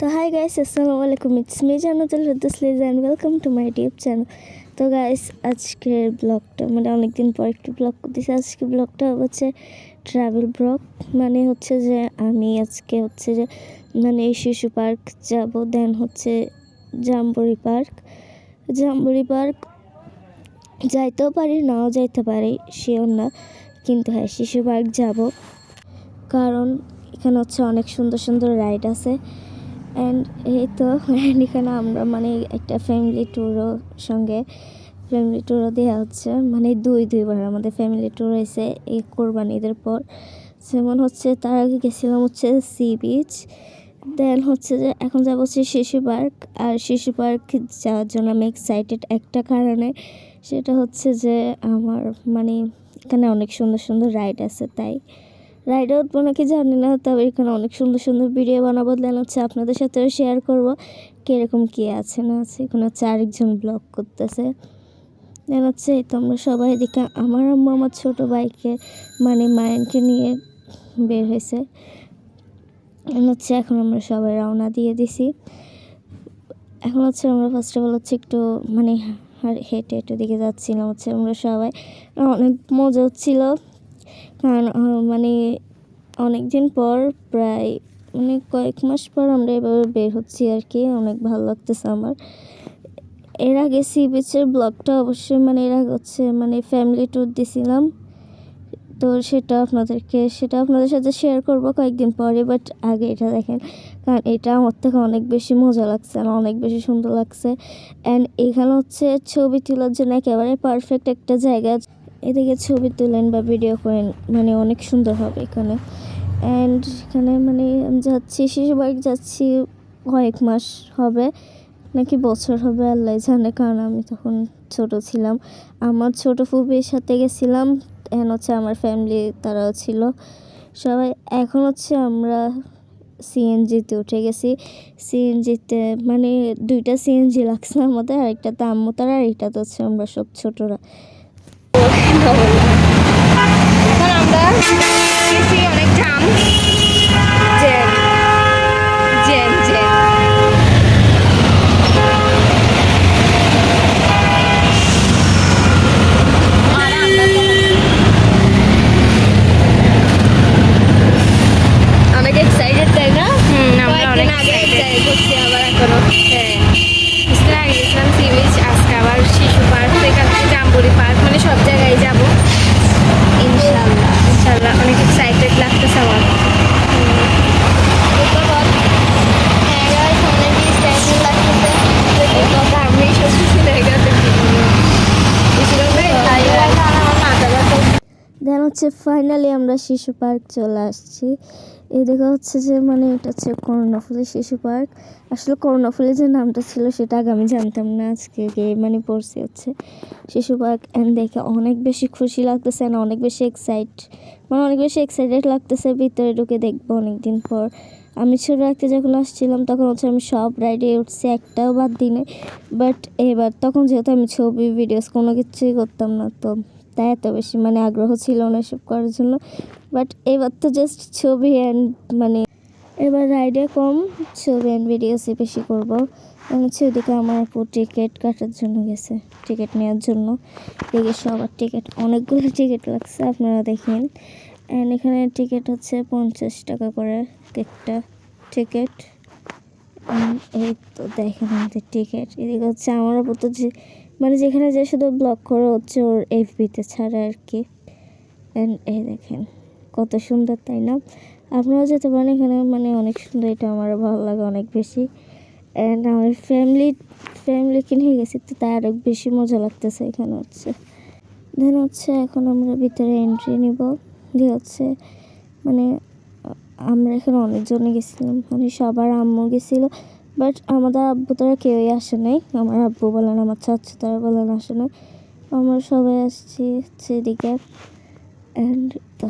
তো high guys আসসালামু আলাইকুম it's me Jannatul হুদ্দুসলিজ and welcome to my YouTube channel তো গাইস আজকের ব্লগটা মানে অনেকদিন পর একটু ব্লগ করতেছি। আজকে ব্লগটা হচ্ছে ট্রাভেল ব্লগ মানে হচ্ছে যে আমি আজকে হচ্ছে যে মানে শিশু পার্ক যাব দেন হচ্ছে জাম্বুরি পার্ক জাম্বুরি পার্ক যাইতেও পারি, নাও যাইতে পারি শিওর না। কিন্তু হ্যাঁ শিশু পার্ক যাব। কারণ এখানে হচ্ছে অনেক সুন্দর সুন্দর রাইড আছে। অ্যান্ড এই তো, এখানে আমরা মানে একটা ফ্যামিলি ট্যুরও সঙ্গে ফ্যামিলি ট্যুরও দেওয়া হচ্ছে। মানে দুই, দুইবার আমাদের ফ্যামিলি ট্যুর হয়েছে এই কোরবানি ঈদের পর। যেমন হচ্ছে, তার আগে গেছিলাম হচ্ছে সি বিচ দেন হচ্ছে যে, এখন যাব হচ্ছে শিশু পার্ক। আর শিশু পার্ক যাওয়ার জন্য আমি এক্সাইটেড একটা কারণে, সেটা হচ্ছে যে, আমার মানে এখানে অনেক সুন্দর সুন্দর রাইড আছে, তাই। রাইডে উঠবো নাকি জানি না, তবে এখানে অনেক সুন্দর সুন্দর ভিডিও বানাবো। দেন হচ্ছে আপনাদের সাথেও শেয়ার করব কীরকম কী আছে না আছে। এখানে হচ্ছে আরেকজন ব্লগ করতেছে। দেন হচ্ছে এই তো আমরা সবাই এদিকে আমার আম্মা আমার ছোটো ভাইকে মানে মায়নকে নিয়ে বের হয়েছে। হচ্ছে এখন আমরা সবাই রওনা দিয়ে দিছি। এখন হচ্ছে আমরা ফার্স্ট অফ অল হচ্ছে একটু মানে হেঁটে হেঁটে দিকে যাচ্ছিলাম হচ্ছে আমরা সবাই। অনেক মজা হচ্ছিল। কারণ মানে অনেক দিন পর, প্রায় মানে কয়েক মাস পর আমরা এভাবে বের হচ্ছি আর কি, অনেক ভালো লাগতেছে আমার। এর আগে সি বিচের ব্লগটা অবশ্যই মানে এর আগে হচ্ছে মানে ফ্যামিলি ট্যুর দিছিলাম। তো সেটা আপনাদেরকে, সেটা আপনাদের সাথে শেয়ার করব কয়েকদিন পরে বাট আগে এটা দেখেন, কারণ এটা আমার থেকে অনেক বেশি মজা লাগছে আর অনেক বেশি সুন্দর লাগছে। অ্যান্ড এখানে হচ্ছে ছবি তোলার জন্য একেবারে পারফেক্ট একটা জায়গা এদিকে ছবি তোলেন বা ভিডিও করেন মানে অনেক সুন্দর হবে এখানে। অ্যান্ড এখানে মানে আমি যাচ্ছি, শিশু বাড়ি যাচ্ছি, কয়েক মাস হবে, নাকি বছর হবে, আল্লাহ জানে, কারণ আমি তখন ছোট ছিলাম। আমার ছোট ফুবির সাথে গেছিলাম এন হচ্ছে আমার ফ্যামিলি তারাও ছিল। সবাই, এখন হচ্ছে আমরা সিএনজিতে উঠে গেছি। সিএনজিতে মানে দুইটা সিএনজি লাগছে আমাদের, আরেকটা তো আম্মু তারা আর এটা তো হচ্ছে আমরা সব ছোটরা। এখন আমরা অনেক জাম জ্যাম জ্যাম জ্যাম আর আমরা তো অনেক এক্সাইটেড তাই না হুম, আমরা কয়েকদিন অনেক আগে excited। যাই করছি আবার এখনও হ্যাঁ কিছুদিন আগে গেছিলাম সি বিচ আজকে আবার শিশু পার্ক এখান থেকে জাম্বুরি পার্ক মানে সব জায়গায় যাব ইনশাআল্লাহ ইনশাল্লাহ অনেক এক্সাইটেড লাগতেছে আমার এটা বল হ্যাঁ গাইস অনেক এক্সাইটেড লাগতেছে এটা তো আমি সত্যি ছিল গেছে দেন হচ্ছে ফাইনালি আমরা শিশু পার্ক চলে আসছি। এই দেখা হচ্ছে যে মানে এটা হচ্ছে করোনাফুলি শিশু পার্ক। আসলে করোনাফুলি যে নামটা ছিল সেটা আগে আমি জানতাম না, আজকে গিয়ে মানে পড়ছি হচ্ছে শিশু পার্ক। অ্যান্ড দেখে অনেক বেশি খুশি লাগতেছে না অনেক বেশি এক্সাইট মানে অনেক বেশি এক্সাইটেড লাগতেছে। ভিতরে ঢুকে দেখব অনেক দিন পর। আমি ছোটো রাখতে যখন আসছিলাম, তখন হচ্ছে আমি সব রাইডে উঠছি একটাও বাদ দিই নাই বাট এবার তখন যেহেতু আমি ছবি ভিডিওস কোনো কিছুই করতাম না, তো তাই এত বেশি মানে আগ্রহ ছিল না এসব করার জন্য। বাট এবার তো জাস্ট ছবি অ্যান্ড মানে এবার রাইডে কম, ছবি অ্যান্ড ভিডিওসই বেশি করব। হচ্ছে ওদিকে আমার আপু টিকিট কাটার জন্য গেছে টিকিট নেওয়ার জন্য। এদিকে সবার টিকিট অনেকগুলো টিকিট লাগছে, আপনারা দেখেন। অ্যান্ড এখানে টিকিট হচ্ছে পঞ্চাশ টাকা করে একটা টিকিট এই তো দেখেন আমাদের টিকিট এদিকে হচ্ছে আমার আপু যে মানে যেখানে যে শুধু ব্লগ করে হচ্ছে ওর এফবিতে ছাড়া আর কি। অ্যান্ড এই দেখেন, কত সুন্দর, তাই না? আপনারাও যেতে পারেন এখানে মানে অনেক সুন্দর, এটা আমার ভালো লাগে অনেক বেশি। অ্যান্ড আমার ফ্যামিলি ফ্যামিলিকে নিয়ে গেছি তো তাই আরও বেশি মজা লাগতেছে এখানে হচ্ছে। দেন হচ্ছে এখন আমরা ভিতরে এন্ট্রি নিব। দিয়ে হচ্ছে মানে আমরা এখানে অনেকজনে গেছিলাম। মানে সবার আম্মু গেছিল। বাট আমাদের আব্বু তারা কেউই আসে নাই। আমার আব্বু বলেন, আমার চাচু তারা বলেন আসে নাই। আমরা সবাই আসছি এদিকে। অ্যান্ড তো।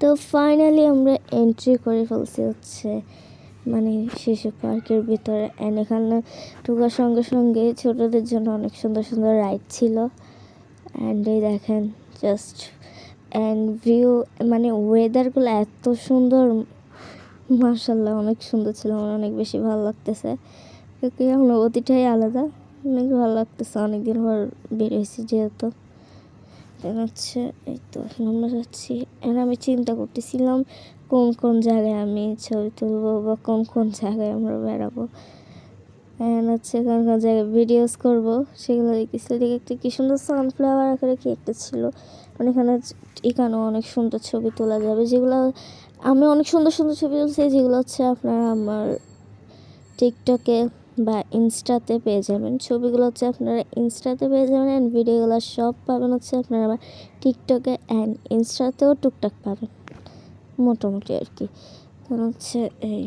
তো ফাইনালি আমরা এন্ট্রি করে ফেলছি হচ্ছে মানে শিশু পার্কের ভিতরে। অ্যান্ড এখানে ঢোকার সঙ্গে সঙ্গে ছোটদের জন্য অনেক সুন্দর সুন্দর রাইড ছিল। অ্যান্ড এই দেখেন জাস্ট অ্যান্ড ভিউ মানে ওয়েদারগুলো এত সুন্দর মার্শাল্লাহ অনেক সুন্দর ছিল, আমার অনেক বেশি ভালো লাগতেছে। অনুভূতিটাই আলাদা, অনেক ভালো লাগতেছে, অনেকদিন পর বের হয়েছি যেহেতু। হচ্ছে, এই তো, এখন আমরা যাচ্ছি, এখন আমি চিন্তা করতেছিলাম, কোন কোন জায়গায় আমি ছবি তুলবো বা কোন কোন জায়গায় আমরা বেড়াবো। হচ্ছে কোন কোন জায়গায় ভিডিওস করব, সেগুলো দেখতেছি। ওদিকে একটা কি সুন্দর সানফ্লাওয়ার আকারে কি একটা ছিল। মানে এখানে এখানেও অনেক সুন্দর ছবি তোলা যাবে। যেগুলো আমি অনেক সুন্দর সুন্দর ছবি তুলছি, যেগুলো হচ্ছে আপনারা আমার টিকটকে বা ইনস্টাতে পেয়ে যাবেন। ছবিগুলো হচ্ছে আপনারা ইনস্টাতে পেয়ে যাবেন অ্যান্ড ভিডিওগুলো সব পাবেন হচ্ছে আপনারা আমার টিকটকে অ্যান্ড ইনস্টাতেও টুকটাক পাবেন। মোটামুটি আর কি। হচ্ছে এই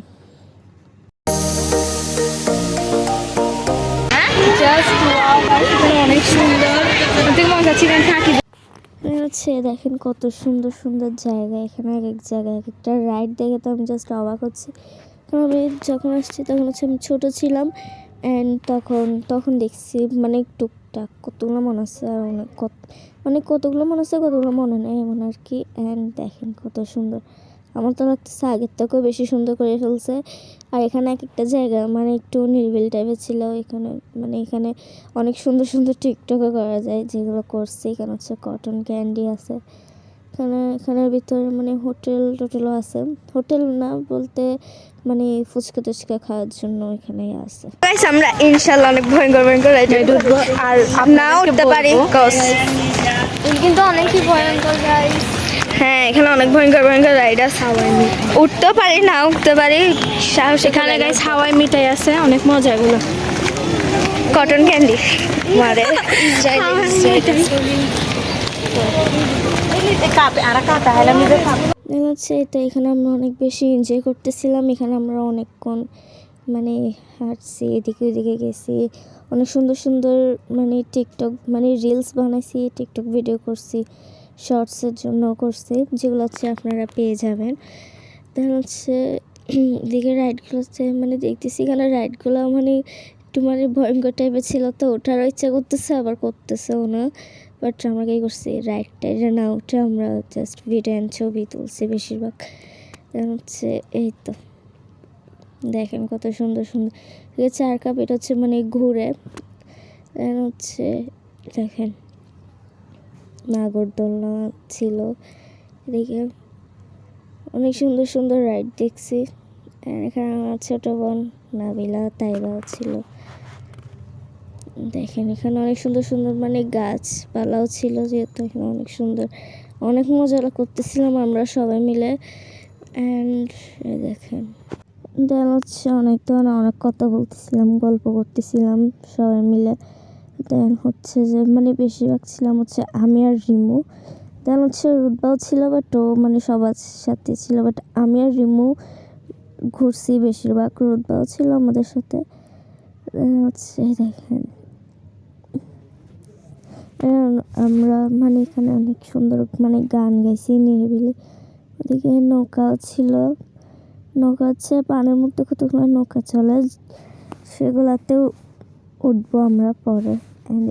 অনেক সুন্দর। হচ্ছে, দেখেন কত সুন্দর সুন্দর জায়গা। এখানে এক এক জায়গায় এক একটা রাইড দেখে তো আমি জাস্ট অবাক হচ্ছি। কারণ আমি যখন আসছি, তখন হচ্ছে আমি ছোটো ছিলাম। অ্যান্ড তখন তখন দেখছি মানে টুকটাক কতগুলো মনে আছে আর অনেক কত মানে কতগুলো মনে আছে, কতগুলো মনে নেই এমন আর কি। অ্যান্ড দেখেন কত সুন্দর। আমার তো লাগতেছে আগের থেকেও বেশি সুন্দর করে ফেলছে। আর এখানে এক একটা জায়গা মানে একটু নিরিবিল টাইপের ছিল এখানে মানে এখানে অনেক সুন্দর সুন্দর টিকটকও করা যায় যেগুলো করছে। এখানে হচ্ছে কটন ক্যান্ডি আছে। এখানে এখানের ভিতরে মানে হোটেল টোটেলও আছে। হোটেল না বলতে মানে ফুচকা টুচকা খাওয়ার জন্য এখানেই আছে। গাইস আমরা ইনশাআল্লাহ অনেক ভয়ঙ্কর ভয়ঙ্কর রাইড উঠবো আর না উঠতে পারি কিন্তু অনেকই ভয়ঙ্কর গাইস হ্যাঁ এখানে অনেক ভয়ঙ্কর ভয়ঙ্কর রাইড আছে। উঠতে পারি না উঠতে পারি। সাহস এখানে গাইস হাওয়াই মিঠাই আছে অনেক মজা এগুলো। কটন ক্যান্ডি মারে। যাচ্ছে তো এখানে আমরা অনেক বেশি এনজয় করতেছিলাম। এখানে আমরা অনেকক্ষণ মানে হাঁটছি এদিকে ওদিকে গেছি। অনেক সুন্দর সুন্দর মানে টিকটক মানে রিলস বানাইছি টিকটক ভিডিও করছি শর্টসের জন্য করছি, যেগুলো হচ্ছে আপনারা পেয়ে যাবেন। দেখা হচ্ছে এদিকে রাইডগুলো হচ্ছে মানে দেখতেছি এখানে রাইডগুলো মানে একটু মানে ভয়ঙ্কর টাইপের ছিল তো, ওঠারও ইচ্ছা করতেছে, আবার করতেছেও না। বাট আমরা কি করছি রাইড টাইডে না উঠে আমরা জাস্ট ভিডিও ছবি তুলছি বেশিরভাগ। হচ্ছে এই তো। দেখেন কত সুন্দর সুন্দর। চার কাপ, এটা হচ্ছে মানে ঘুরে। হচ্ছে, দেখেন নাগরদোলনা ছিল। এদিকে অনেক সুন্দর সুন্দর রাইড দেখছি। এখানে আমার ছোট বোন নাবিলা, তাইবাও ছিল। দেখেন, এখানে অনেক সুন্দর সুন্দর মানে গাছপালাও ছিল যেহেতু এখানে অনেক সুন্দর। অনেক মজা করতেছিলাম আমরা সবাই মিলে। অ্যান্ড দেখেন দেন হচ্ছে অনেক ধরনের অনেক কথা বলতেছিলাম, গল্প করতেছিলাম সবাই মিলে। দেন হচ্ছে যে মানে বেশিরভাগ ছিলাম হচ্ছে আমি আর রিমু। দেন হচ্ছে রুদবাও ছিল বাট ও মানে সবার সাথে ছিল বাট আমি আর রিমু ঘুরছি বেশিরভাগ রুদবাও ছিল আমাদের সাথে। হচ্ছে দেখেন। আমরা মানে এখানে অনেক সুন্দর মানে গান গাইছি নিরিবিলি। ওদিকে নৌকাও ছিল। নৌকা হচ্ছে পানির মধ্যে কতগুলো নৌকা চলে সেগুলাতেও উঠবো আমরা পরে।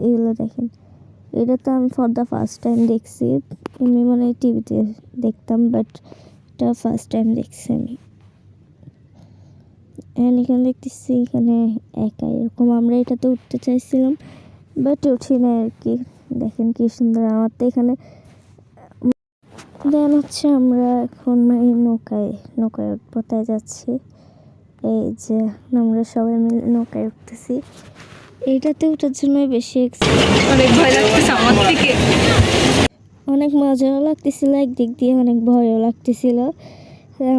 এগুলো দেখেন, এটা তো আমি ফর দ্য ফার্স্ট টাইম দেখছি। এমনি মানে টিভিতে দেখতাম বাট এটা ফার্স্ট টাইম দেখছি আমি। অ্যান্ড এখানে দেখতেছি এখানে একা এরকম আমরা এটাতে উঠতে চাইছিলাম বাট উঠি না আর কি। দেখেন কি সুন্দর, আমার তো এখানে দেন হচ্ছে আমরা এখন মানে নৌকায় নৌকায় উঠবো তাই যাচ্ছি। এই যে আমরা সবাই মিলে নৌকায় উঠতেছি। এইটাতে ওঠার জন্য বেশি। অনেক ভয় লাগতেছে আমার থেকে। অনেক মজাও লাগতেছিল একদিক দিয়ে অনেক ভয়ও লাগতেছিল।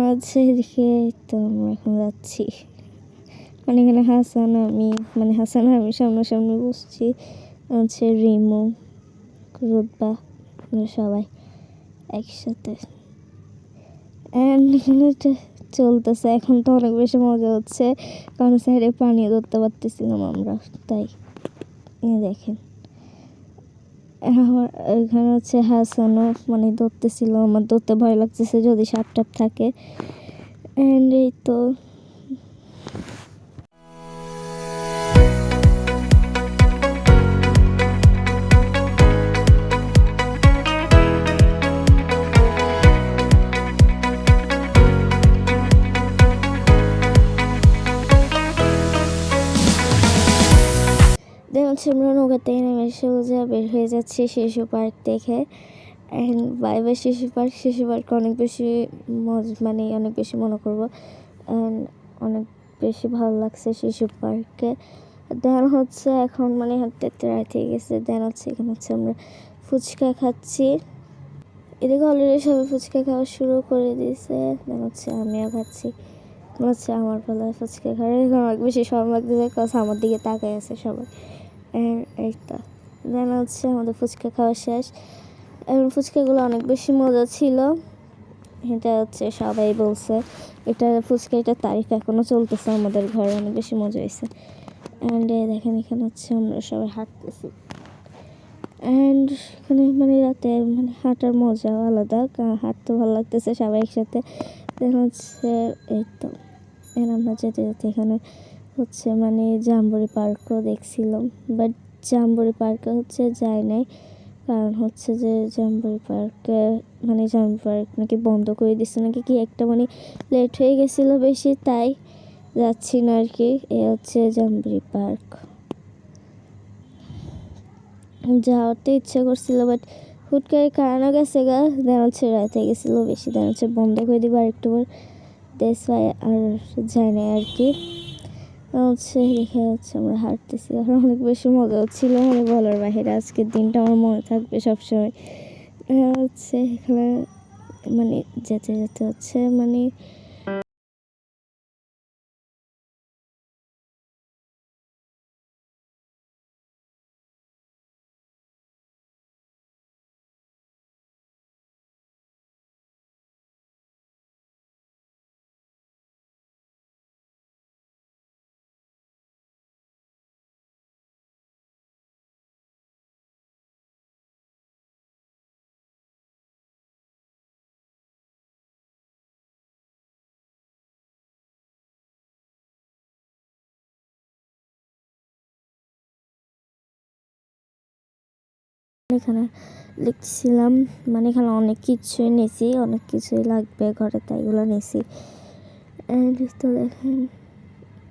হচ্ছে এদিকে তো আমরা এখন যাচ্ছি। মানে এখানে হাসান আমি মানে হাসান আমি সামনাসামনি বসছি। হচ্ছে রিমু রুদ্বা সবাই। একসাথে। চলতেছে। এখন তো অনেক বেশি মজা হচ্ছে। কারণ সাইডে পানি ধরতে পারতেছিলাম আমরা। তাই দেখেন। আমার এখানে হচ্ছে হাসানো মানে ধরতেছিল। আমার ধরতে ভয় লাগতেছে যদি সাপ টাপ থাকে। অ্যান্ড এই তো হচ্ছে আমরা নৌকা থেকে নেমে সোজা বের হয়ে যাচ্ছি শিশু পার্ক দেখে। অ্যান্ড বাই বাই শিশু পার্ক শিশু পার্ক অনেক বেশি মানে অনেক বেশি মনে করব। অ্যান্ড অনেক বেশি ভালো লাগছে শিশু পার্কে। দেন হচ্ছে এখন মানে হাঁটতে হয়ে গেছে। দেন হচ্ছে এখানে হচ্ছে আমরা ফুচকা খাচ্ছি। এদিকে অলরেডি সবাই ফুচকা খাওয়া শুরু করে দিয়েছে। দেন হচ্ছে আমিও খাচ্ছি। হচ্ছে আমার পালায় ফুচকা খাওয়ার। অনেক বেশি সব লাগতেছে কাজ আমার দিকে তাকাই আছে সবাই। And এই তো। দেন হচ্ছে আমাদের ফুচকা খাওয়া শেষ। এবং ফুচকাগুলো অনেক বেশি মজা ছিল। এটা হচ্ছে সবাই বলছে, এটা ফুচকা, এটা তারিফ এখনও চলতেছে আমাদের ঘরে, অনেক বেশি মজা হয়েছে। অ্যান্ড দেখেন, এখানে হচ্ছে আমরা সবাই হাঁটতেছি। অ্যান্ড এখানে মানে রাতে মানে হাঁটার মজাও আলাদা হাঁটতে ভালো লাগতেছে সবাই একসাথে। দেন হচ্ছে এই তো আমরা যেতে যেতে এখানে হচ্ছে মানে জাম্বুরি পার্কও দেখছিলাম বাট জাম্বুরি পার্কে হচ্ছে যায় নাই। কারণ হচ্ছে যে জাম্বুরি পার্কে মানে জাম্বুরি পার্ক নাকি বন্ধ করে দিচ্ছে নাকি কি একটা মানে লেট হয়ে গেছিল বেশি, তাই যাচ্ছি না আর কি এ হচ্ছে জাম্বুরি পার্ক। যাওয়াতে ইচ্ছে করছিল বাট হুট করে কারণও গেছে গা দেন হচ্ছে রাতে গেছিল বেশি দেন হচ্ছে বন্ধ করে দিবা আর একটু দেশ আর যায় না আর কি হচ্ছে দেখে হচ্ছে আমরা হাঁটতেছি। আর অনেক বেশি মজা হচ্ছিল মানে বলার বাহিরে আজকের দিনটা আমার মনে থাকবে সবসময়। আহ, হচ্ছে এখানে মানে যেতে যেতে হচ্ছে মানে এখানে লিখছিলাম মানে এখানে অনেক কিছুই নিয়েছি অনেক কিছুই লাগবে ঘরে, তাই এগুলো নিয়েছি তো দেখেন,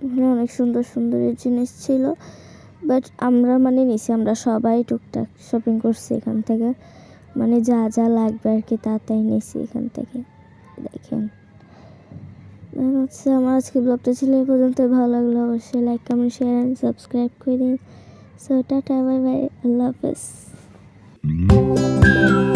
এখানে অনেক সুন্দর সুন্দর জিনিস ছিল বাট আমরা মানে নিছি, আমরা সবাই টুকটাক শপিং করছি এখান থেকে। মানে যা যা লাগবে আর কি, তা তাই নিছি এখান থেকে। দেখেন। হচ্ছে আমার আজকে ব্লগটা ছিল এই পর্যন্ত ভালো লাগল অবশ্যই লাইক কমেন্ট শেয়ার সাবস্ক্রাইব করে দিন। সো টাটা বাই বাই আল্লাহ হাফেজ। Mm-hmm.